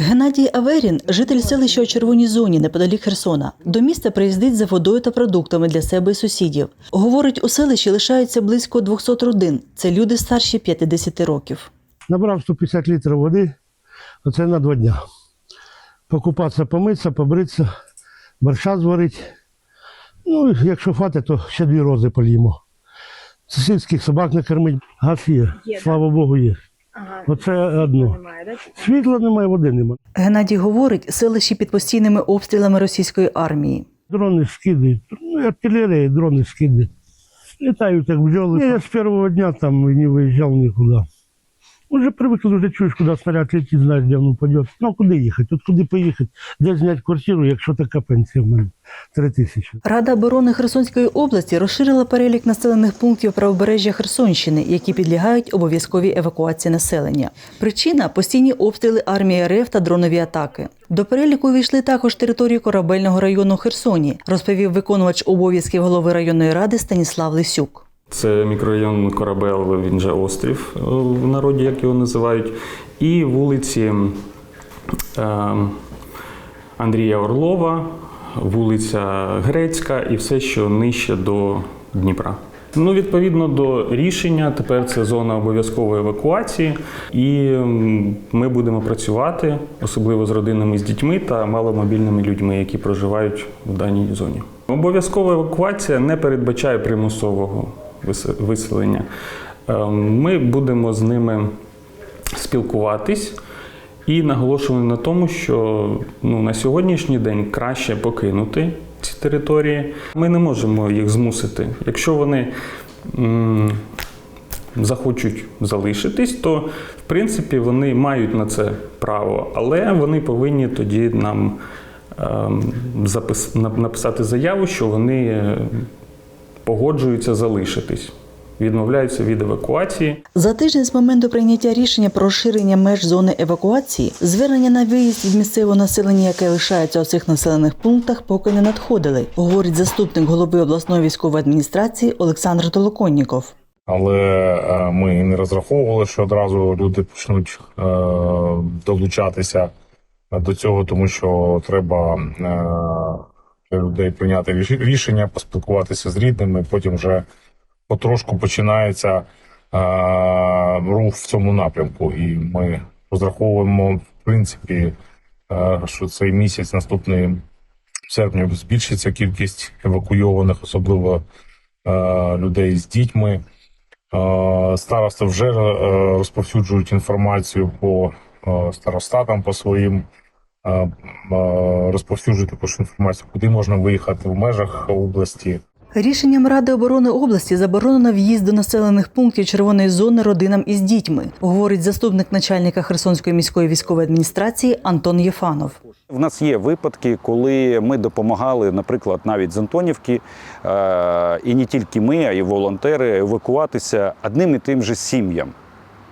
Геннадій Аверін, житель селища у червоній зоні неподалік Херсона. До міста приїздить за водою та продуктами для себе і сусідів. Говорить, у селищі лишаються близько 200 родин. Це люди старші 50 років. Набрав 150 літрів води, оце на два дня. Покупатися, помитися, побритися, борща зварити. Ну, якщо хватить, то ще дві рози поліємо. Сусідських собак не кормить. Газ Є, слава Богу, є. Ага, Оце одно. немає, да? Світла немає, води немає. Геннадій говорить, селищі під постійними обстрілами російської армії. Дрони скидають, ну, артилерія, дрони скидають. Літають як бджоли. Я з першого дня там не виїжджав нікуди. Уже привикли, вже чуєш, куди снаряд летить, знаєш, де він упаде. Ну, а куди їхати? От куди поїхати? Де зняти квартиру, якщо така пенсія в мене? Три тисячі. Рада оборони Херсонської області розширила перелік населених пунктів правобережжя Херсонщини, які підлягають обов'язковій евакуації населення. Причина постійні обстріли армії РФ та дронові атаки. До переліку увійшли також території корабельного району Херсоні, розповів виконувач обов'язків голови районної ради Станіслав Лисюк. Це мікрорайон Корабел, він же острів е, в народі, як його називають, і вулиці е, Андрія Орлова, вулиця Грецька і все, що нижче до Дніпра. Ну, відповідно до рішення, тепер це зона обов'язкової евакуації, і ми будемо працювати, особливо з родинами з дітьми та маломобільними людьми, які проживають в даній зоні. Обов'язкова евакуація не передбачає примусового виселення. Е, Ми будемо з ними спілкуватись і наголошуємо на тому, що ну, на сьогоднішній день краще покинути ці території. Ми не можемо їх змусити. Якщо вони м, захочуть залишитись, то в принципі вони мають на це право, але вони повинні тоді нам ем, написати заяву, що вони погоджуються залишитись, відмовляються від евакуації. За тиждень з моменту прийняття рішення про розширення меж зони евакуації, звернення на виїзд від місцевого населення, яке лишається у цих населених пунктах, поки не надходили, говорить заступник голови обласної військової адміністрації Олександр Толоконніков. Але е, ми не розраховували, що одразу люди почнуть е, долучатися до цього, тому що треба е, для людей прийняти ріш- рішення, поспілкуватися з рідними. Потім вже потрошку починається е, рух в цьому напрямку. І ми розраховуємо, в принципі, е, що цей місяць наступний в серпні збільшиться кількість евакуйованих, особливо е, людей з дітьми. Е, Старости вже е, розповсюджують інформацію по е, старостатам, по своїм е, також інформацію, куди можна виїхати в межах області. Рішенням Ради оборони області заборонено в'їзд до населених пунктів червоної зони родинам із дітьми, говорить заступник начальника Херсонської міської військової адміністрації Антон Єфанов. В нас є випадки, коли ми допомагали, наприклад, навіть з Антонівки, е, і не тільки ми, а й волонтери евакуватися одним і тим же сім'ям.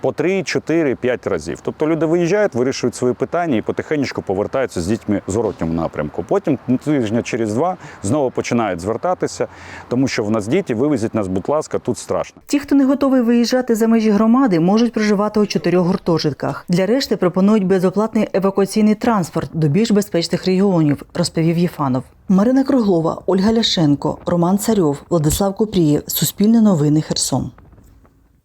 По 3, 4, 5 разів. Тобто люди виїжджають, вирішують свої питання і потихеньку повертаються з дітьми в зворотньому напрямку. Потім тижня через два знову починають звертатися, тому що в нас діти, вивезіть нас, будь ласка, тут страшно. Ті, хто не готовий виїжджати за межі громади, можуть проживати у чотирьох гуртожитках. Для решти пропонують безоплатний евакуаційний транспорт до більш безпечних регіонів, розповів Єфанов. Марина Круглова, Ольга Ляшенко, Роман Царьов, Владислав Купрієв. Суспільне новини Херсон.